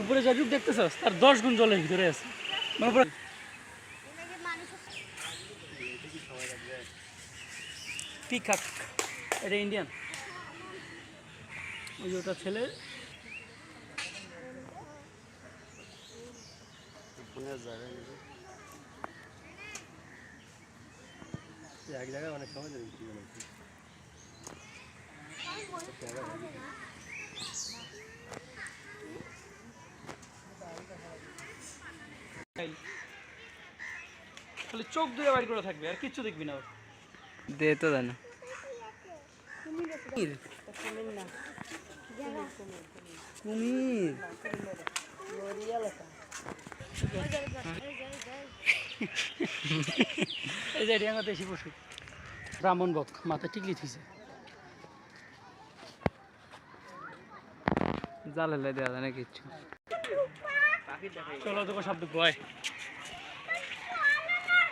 উপরে যা রূপ দেখতেছস, তার দশ গুণ জলের ভিতরে আছে। মানে পিকাক, এটা ইন্ডিয়ান ওই ওটা ছেলে। এক জায়গায় অনেক সময় খালি চোখ দুয়ে বাইর করে থাকবে আর কিচ্ছু দেখবি না দে তো জানো কুমির। এই যে রিয়াঙ্গা দেশি পশু। ব্রাহ্মণ বক মাথা টিকলি থিছে জাল হেলে দেওয়া যায় না কিচ্ছু। চলো তোকে শব্দ গয়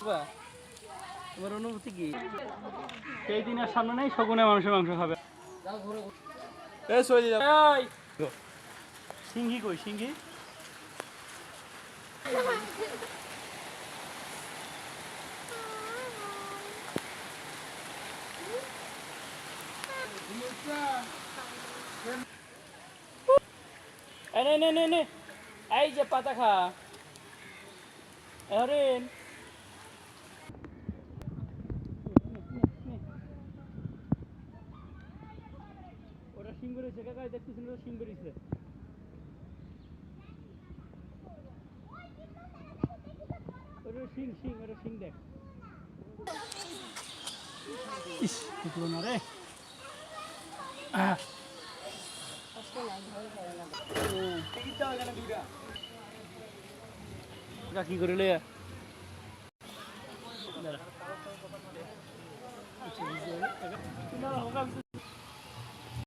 বাহ, তোমার অনুভূতি কি? সেই সামনে নেই শগুনে মানুষের মাংস খাবে! সিংহি কই সিংহি এই নে নে নে নে। এই যে পাতা খা। হরেন ওটা সিং বেরিয়েছে কাকা দেখতেছেন ওটা সিং বেরিয়েছে ওটা সিং সিং ওটা সিং দেখ। ইস কুকুর না রে। আহ। কি করে